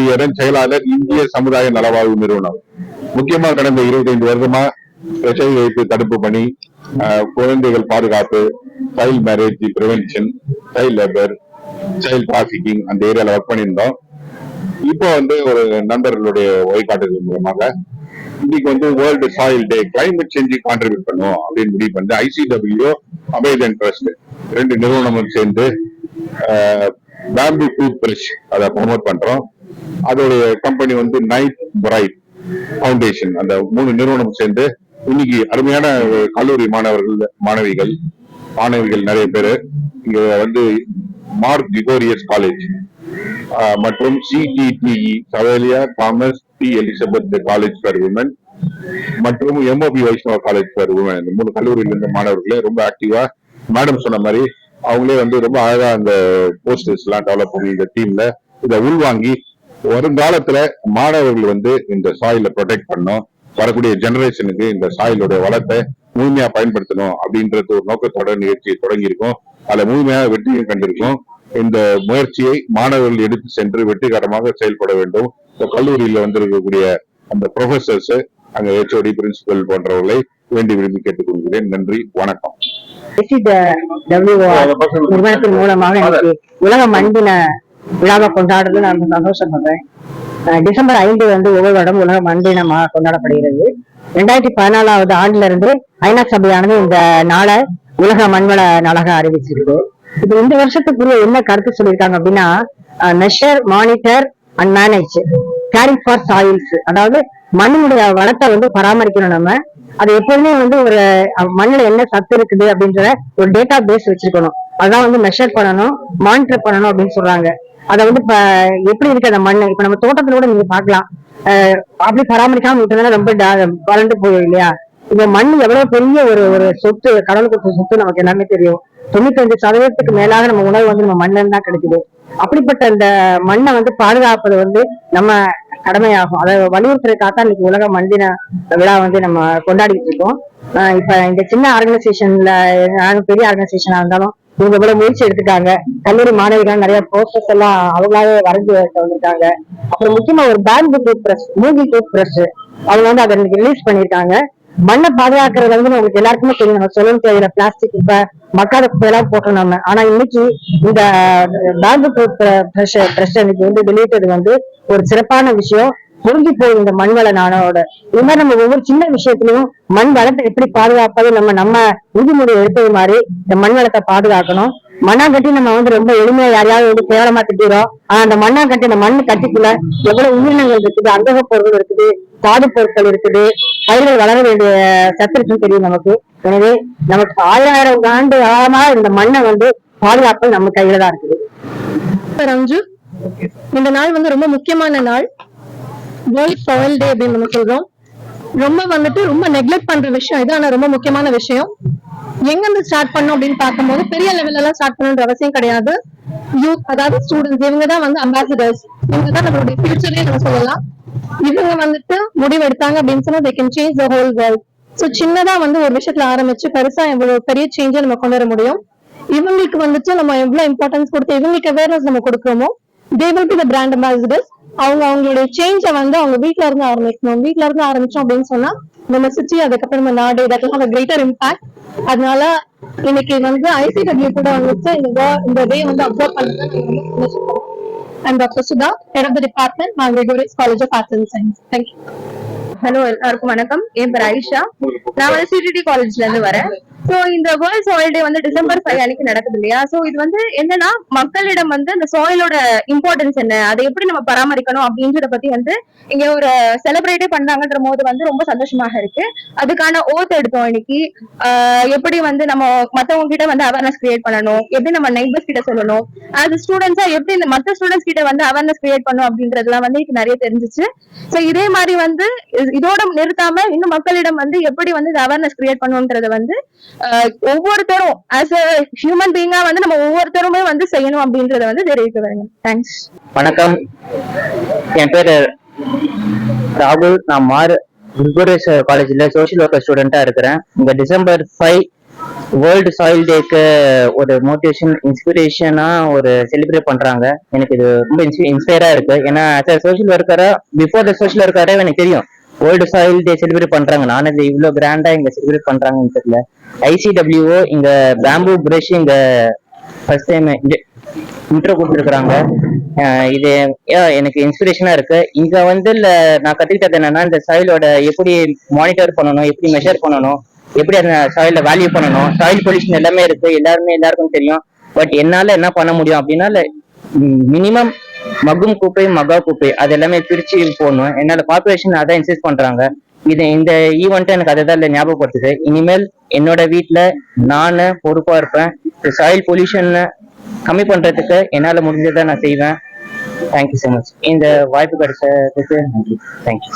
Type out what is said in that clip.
J செயலாளர் இந்திய சமுதாய நலவாழ்வு நிறுவனம். முக்கியமா கடந்த 25 வருடமா பிரச்சனை வைப்பு தடுப்பு பணி குழந்தைகள் பாதுகாப்பு child marriage prevention child labour child trafficking அந்த ஏரியால ஒர்க் பண்ணியிருந்தோம். இப்போ வந்து ஒரு நண்பர்களுடைய வழிகாட்டுதல் மூலமாக இன்னைக்கு வந்து world soil day climate change contribute பண்ணுவோம் அப்படின்னு முடிவு பண்ணி ஐசிடபிள்யூ அமேசன் ட்ரஸ்ட் ரெண்டு நிறுவனமும் சேர்ந்து பேம்பு டூத் பிரஷ் அதை ப்ரொமோட் பண்றோம். அதோடைய கம்பெனி வந்து நைட் பிரைட் ஃபவுண்டேஷன் அந்த மூணு நிறுவனம் சேர்ந்து இன்னைக்கு அருமையான கல்லூரி மாணவர்கள் மாணவிகள் மாணவிகள் நிறைய பேர் இங்க வந்து மார்க் கிகோரியஸ் காலேஜ் மற்றும் சிடிடிஇ சவேலியா commerce T Elizabeth college for women மற்றும் MOP Vaishnav college for women இந்த மூணு கல்லூரியில இருந்த மாணவர்களே ரொம்ப ஆக்டிவா மேடம் சொன்ன மாதிரி அவங்களே வந்து ரொம்ப அழகா அந்த போஸ்டர்ஸ் எல்லாம் டெவலப் பண்ணி இந்த டீம்ல இதை உள்வாங்கி வருங்காலத்துல மாணவர்கள் வந்து இந்த சாயில ப்ரொடெக்ட் பண்ணணும். வரக்கூடிய ஜெனரேஷனுக்கு இந்த சாயிலோட வளத்தை முழுமையா பயன்படுத்தணும் அப்படின்றது ஒரு நோக்கத்தோட நிகழ்ச்சியை தொடங்கியிருக்கோம். அதுல முழுமையாக வெற்றியும் கண்டிருக்கோம். இந்த முயற்சியை மாணவர்கள் எடுத்து சென்று வெற்றிகரமாக செயல்பட வேண்டும். இந்த கல்லூரியில வந்திருக்கக்கூடிய அந்த ப்ரொஃபசர்ஸ் அங்க ஹெச்ஓடி பிரின்சிபல் போன்றவர்களை வேண்டி விரும்பி கேட்டுக்கொள்கிறேன். நன்றி வணக்கம். நிறுவனத்தின் மூலமாக இன்னைக்கு உலக மண்தின விழாவை கொண்டாடுறது நான் சந்தோஷப்படுறேன். டிசம்பர் ஐந்து வந்து ஒவ்வொரு வருடம் உலக மண்தினமாக கொண்டாடப்படுகிறது. ரெண்டாயிரத்தி பதினாலாவது ஆண்டுல இருந்து ஐநா சபையானது இந்த நாளை உலக மண்வள நாளாக அறிவிச்சிருக்கு. இப்ப இந்த வருஷத்துக்குரிய என்ன கருத்து சொல்லியிருக்காங்க அப்படின்னா measure monitor and manage caring for soils அதாவது மண்ணினுடைய வளத்தை வந்து பராமரிக்கணும் நம்ம. அது எப்போதுமே வந்து ஒரு அஹ், மண்ணுல என்ன சத்து இருக்குது அப்படின்ற ஒரு டேட்டா பேஸ் வச்சிருக்கணும். அதான் வந்து மெஷர் பண்ணணும் மானிட்டர் பண்ணணும் அப்படின்னு சொல்றாங்க. அதை வந்து எப்படி இருக்கு அந்த மண் இப்ப நம்ம தோட்டத்துல கூட நீங்க பாக்கலாம் அஹ், அப்படி பராமரிக்காம விட்டதுனால ரொம்ப வறண்டு போயிடும் இல்லையா? இந்த மண் எவ்வளவு பெரிய ஒரு ஒரு சொத்து கடவுள் கொடுத்த சொத்து நமக்கு எல்லாமே தெரியும். தொண்ணூத்தஞ்சு சதவீதத்துக்கு மேலாக நம்ம உணவு வந்து நம்ம மண்ணில் தான் கிடைக்குது. அப்படிப்பட்ட அந்த மண்ணை வந்து பாதுகாப்பது வந்து நம்ம கடமையாகும். அதை வலியுறுத்துறதுக்காக இன்னைக்கு உலக மந்தின விழா வந்து நம்ம கொண்டாடிட்டு இருக்கோம். இப்ப இந்த சின்ன ஆர்கனைசேஷன்ல பெரிய ஆர்கனைசேஷனா இருந்தாலும் இவங்க இவ்வளவு முயற்சி எடுத்துட்டாங்க. கல்லூரி மாணவிகள் நிறைய போஸ்டர்ஸ் எல்லாம் அவங்களாவே வரைஞ்சு வந்திருக்காங்க. அப்புறம் முக்கியமா ஒரு பேம்பு டூத் பிரஷ் மூங்கி டூத் பிரஷ் அவங்க வந்து அதை ரிலீஸ் பண்ணிருக்காங்க மண்ணை பாதுகாக்கிறது வந்து உங்களுக்கு எல்லாருக்குமே தெரியும். நம்ம சொல்லணும் தேவையில்ல பிளாஸ்டிக் இப்ப மக்காத குப்பையெல்லாம் போட்டோம் நம்ம ஆனா இன்னைக்கு இந்த பேம்பு டூத் இன்னைக்கு வந்து வெளியிட்டது வந்து ஒரு சிறப்பான விஷயம். முடிஞ்சு போய் இந்த மண் வள நாளோட இது மாதிரி நம்ம ஒவ்வொரு சின்ன விஷயத்திலையும் மண் வளத்தை எப்படி பாதுகாப்பது நம்ம நம்ம உறுதிமொழி எடுத்தது மாதிரி இந்த மண் வளத்தை பாதுகாக்கணும். மண்ணாங்கட்டி நம்ம வந்து ரொம்ப எளிமையா யாரையாவது வந்து கேவலமா திட்டிடுறோம் ஆனா அந்த மண்ணாங்கட்டி அந்த மண் கட்டிக்குள்ள எவ்வளவு உயிரினங்கள் இருக்குது அங்கக பொருட்கள் இருக்குது தாது பொருட்கள் இருக்குது பயிர்கள் வளர வேண்டிய சத்து தெரியும் நமக்கு. எனவே நமக்கு ஆயிரம் ஆயிரம் ஆண்டு காலமா இந்த மண்ணை வந்து பாதுகாப்பு நம்ம கையில தான் இருக்குது. ரஞ்சு இந்த நாள் வந்து ரொம்ப முக்கியமான நாள். வேர்ல்ட் சாயில் டே அப்படின்னு நம்ம சொல்றோம். ரொம்ப வந்துட்டு ரொம்ப நெக்லெக்ட் பண்ற விஷயம். இது ஆனா ரொம்ப முக்கியமான விஷயம். எங்க இருந்து ஸ்டார்ட் பண்ணும் அப்படின்னு பார்க்கும்போது பெரிய லெவல்ல எல்லாம் ஸ்டார்ட் பண்ணுற அவசியம் கிடையாது. யூத் அதாவது ஸ்டூடெண்ட்ஸ் இவங்க தான் வந்து அம்பாசிடர்ஸ் இவங்க தான் நம்மளுடைய ஃபியூச்சரே நம்ம சொல்லலாம். இவங்க வந்துட்டு முடிவு எடுத்தாங்க அப்படின்னு சொன்னா they can change the whole world so சின்னதா வந்து ஒரு விஷயத்துல ஆரம்பிச்சு பெருசா எவ்வளவு பெரிய சேஞ்சை நம்ம கொண்டு வர முடியும். இவங்களுக்கு வந்துட்டு நம்ம எவ்வளவு இம்பார்ட்டன்ஸ் கொடுத்து இவங்களுக்கு அவேர்னஸ் நம்ம கொடுக்குறோமோ they will be the brand ambassadors அவங்க அவங்களுடைய சேஞ்சை வந்து அவங்க வீட்ல இருந்து ஆரம்பிக்கணும் வீட்ல இருந்து ஆரம்பிச்சோம் அப்படின்னு சொன்னா நம்ம சுற்றி அதுக்கப்புறம் நம்ம நாடு இதெல்லாம் கிரேட்டர் இம்பாக்ட் அதனால இன்னைக்கு வந்து ஐசிடபிள்யூ கூட வந்துட்டு இந்த இந்த டே வந்து அப்சர்வ் பண்ணுறது and doctor Sudha head of the department Margaret college of arts and science thank you. Hello எல்லாருக்கும் வணக்கம். என் பேர் ஐஷா நான் வந்து சிடிடி காலேஜ்ல இருந்து வரேன். சோ இந்த வேர்ல்ட் சாயில் டே வந்து டிசம்பர் ஃபைவ் அன்னைக்கு நடக்குது இல்லையா? சோ இது வந்து என்னன்னா மக்களிடம் வந்து அந்த சாயிலோட இம்பார்ட்டன்ஸ் என்ன? அதை எப்படி நம்ம பராமரிக்கணும் அப்படின்றத பத்தி வந்து இங்க ஒரு செலிப்ரேட்டே பண்ணாங்கன்ற போது வந்து ரொம்ப சந்தோஷமாக இருக்கு. அதுக்கான ஓத் எடுத்தோம் இன்னைக்கு. ஆஹ் எப்படி வந்து நம்ம மத்தவங்க கிட்ட வந்து அவேர்னஸ் கிரியேட் பண்ணணும்? எப்படி நம்ம நெய்பர்ஸ் கிட்ட சொல்லணும்? அது ஸ்டூடெண்ட்ஸா எப்படி இந்த மத்த ஸ்டூடெண்ட்ஸ் கிட்ட வந்து அவேர்னஸ் கிரியேட் பண்ணும் அப்படின்றதுலாம் வந்து இப்ப நிறைய தெரிஞ்சுச்சு. சோ இதே மாதிரி வந்து இதோட நிறுத்தாம இன்னும் மக்களிடம் வந்து எப்படி வந்து அவேர்னஸ் கிரியேட் பண்ணுன்றத வந்து ஒவ்வொருத்தரும் ஆஸ் அ ஹியூமன் பீயிங்கா வந்து நம்ம ஒவ்வொருத்தருமே வந்து செய்யணும் அப்படின்றத வந்து தெரிவிக்க வேணும் தேங்க்ஸ் வணக்கம். என் பேரு ராகுல். நான் மாறு குருகுரேஸ் காலேஜ்ல சோஷியல் ஒர்க்கர் ஸ்டூடெண்டா இருக்கிறேன். இந்த டிசம்பர் ஃபைவ் வேர்ல்டு சாயில் டேக்கு ஒரு மோட்டிவேஷன் இன்ஸ்பிரேஷனா ஒரு செலிப்ரேட் பண்றாங்க. எனக்கு இது ரொம்ப இன்ஸ்பயரா இருக்கு. ஏன்னா சோஷியல் ஒர்க்கரா பிஃபோர் த சோஷியல் ஒர்க்கரே எனக்கு தெரியும். வேர்ல்டு சாயில் டே செலிப்ரேட் பண்றாங்க. நான் இது இவ்வளவு கிராண்டா இங்க செலிப்ரேட் பண்றாங்கன்னு தெரியல. ஐசிடபிள்யூஓ இங்க பேம்பு பிரஷ் இங்க ஃபர்ஸ்ட் டைம் இன்ட்ரோ கொடுத்துருக்குறாங்க. இது எனக்கு இன்ஸ்பிரேஷனா இருக்கு. இங்க வந்து இல்ல நான் கத்துக்கிட்டது என்னன்னா இந்த சாயிலோட எப்படி மானிட்டர் பண்ணணும் எப்படி மெஷர் பண்ணணும் எப்படி அந்த சாயில வேல்யூ பண்ணணும் சாயில் பொல்யூஷன் எல்லாமே இருக்கு. எல்லாருமே எல்லாருக்கும் தெரியும். பட் என்னால என்ன பண்ண முடியும் அப்படின்னா மினிமம் மகும் குப்பை மகா குப்பை அது எல்லாமே பிரிச்சு போடணும். என்னோட பாப்புலேஷன் அதான் இன்சிஸ்ட் பண்றாங்க. இது இந்த ஈவெண்ட்டை எனக்கு அதை தான் ஞாபகப்படுத்துது. இனிமேல் என்னோட வீட்டில் நானு பொறுப்பா இருப்பேன். சாயில் பொல்யூஷன் கம்மி பண்றதுக்கு என்னால முடிஞ்சதை நான் செய்வேன். தேங்க்யூ ஸோ மச் இந்த வாய்ப்பு கிடைச்சதுக்கு நன்றி. தேங்க்யூ